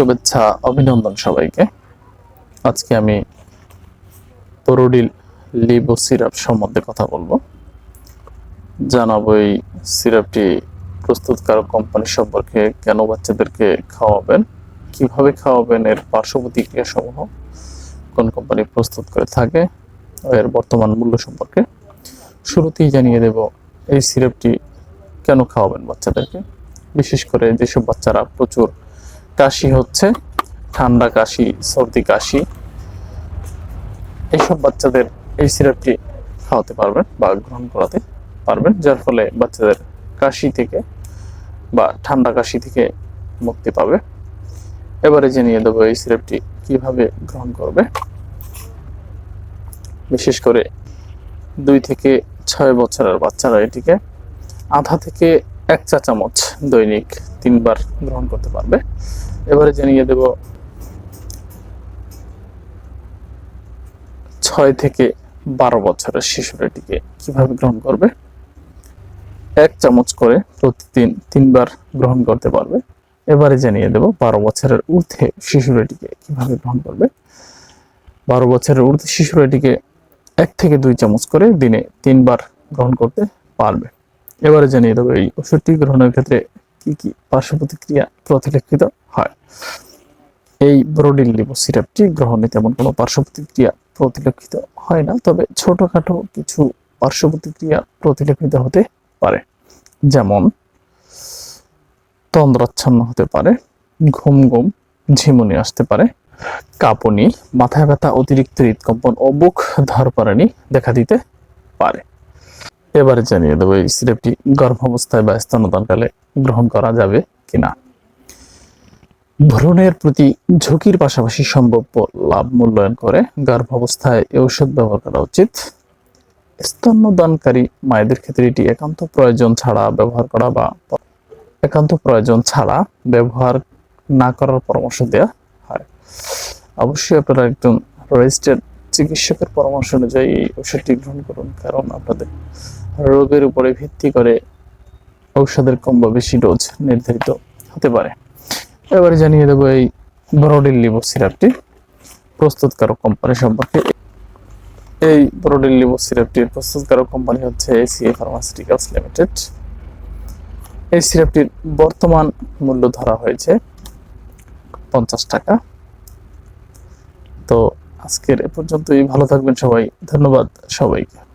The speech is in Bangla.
শুভেচ্ছা, অভিনন্দন সবাইকে। আজকে আমি পরুডিল লিবো সিরাপ সম্বন্ধে কথা বলব। জানাব এই সিরাপটি প্রস্তুতকারক কোম্পানি সম্পর্কে কেন বাচ্চাদেরকে খাওয়াবেন, কীভাবে খাওয়াবেন, এর পার্শ্ব প্রতিক্রিয়া সমূহ কোন কোম্পানি প্রস্তুত করে থাকে, এর বর্তমান মূল্য সম্পর্কে। শুরুতেই জানিয়ে দেব এই সিরাপটি কেন খাওয়াবেন বাচ্চাদেরকে। বিশেষ করে যেসব বাচ্চারা প্রচুর কাশি হচ্ছে, ঠান্ডা কাশি, সর্দি কাশি এইসব বাচ্চাদের এই সিরাপটি খাওয়াতে পারবেন বা গ্রহণ করাতে পারবেন, যার ফলে বাচ্চাদের কাশি থেকে বা ঠান্ডা কাশি থেকে মুক্তি পাবে। এবারে জানিয়ে দেবো এই সিরাপটি কীভাবে গ্রহণ করবে। বিশেষ করে দুই থেকে ছয় বছরের বাচ্চারা এটিকে আধা থেকে এক চা চামচ দৈনিক তিনবার গ্রহণ করতে পারবে। এবারে জানিয়ে দেব। ছয় থেকে বারো বছরের শিশুর কীভাবে গ্রহণ করবে? এক চামচ করে প্রতিদিন তিনবার গ্রহণ করতে পারবে। এবারে জানিয়ে দেব, বারো বছরের ঊর্ধ্বে শিশুর এটিকে কীভাবে গ্রহণ করবে? বারো বছরের ঊর্ধ্বে শিশুর এটিকে এক থেকে দুই চামচ করে দিনে তিনবার গ্রহণ করতে পারবে। এবারে জানিয়ে দেবো, এই ওষুধটি গ্রহণের ক্ষেত্রে কি কি পার্শ্ব প্রতিক্রিয়া প্রতিলক্ষিত হয়? এই ব্রোডিল লিবো সিরাপটি গ্রহণে তেমন কোনো পার্শ্ব প্রতিক্রিয়া প্রতিলক্ষিত হয় না, তবে ছোটখাটো কিছু পার্শ্ব প্রতিক্রিয়া প্রতিলক্ষিত হতে পারে। যেমন, তন্দ্রাচ্ছন্ন হতে পারে, ঘুম ঘুম ঝিমুনি আসতে পারে কাঁপুনি মাথা ব্যথা, অতিরিক্ত হৃদকম্পন ও বুক ধরপারানি দেখা দিতে পারে। এবারে জানিয়ে দেবো এই সিরাপটি গর্ভাবস্থায় বা স্তনদানকালে গ্রহণ করা যাবে কিনা। ভ্রূণের প্রতি ঝুঁকির পাশাপাশি সম্ভাব্য লাভ মূল্যায়ন করে গর্ভাবস্থায় এই ঔষধ ব্যবহার করা উচিত। স্তন্যদানকারী মায়েদের ক্ষেত্রে এটি একান্ত প্রয়োজন ছাড়া ব্যবহার করা বা একান্ত প্রয়োজন ছাড়া ব্যবহার না করার পরামর্শ দেওয়া হয়। অবশ্যই আপনারা একজন রেজিস্টার্ড চিকিৎসকের পরামর্শ অনুযায়ী এই ওষুধটি গ্রহণ করুন, কারণ আপনাদের রোগের উপরে ভিত্তি করে ঔষধের কম বা বেশি ডোজ নির্ধারিত হতে পারে। এবারে জানিয়ে দেবো এই ব্রোডিল লিবো সিরাপটি প্রস্তুতকারক কোম্পানি সম্পর্কে। এই ব্রোডিল লিবো সিরাপটির প্রস্তুতকারক কোম্পানি হচ্ছে এসিএ ফার্মাসিউটিক্যালস লিমিটেড এই সিরাপটির বর্তমান মূল্য ধরা হয়েছে পঞ্চাশ টাকা। তো আজকের এ পর্যন্তই। ভালো থাকবেন সবাই। ধন্যবাদ সবাইকে।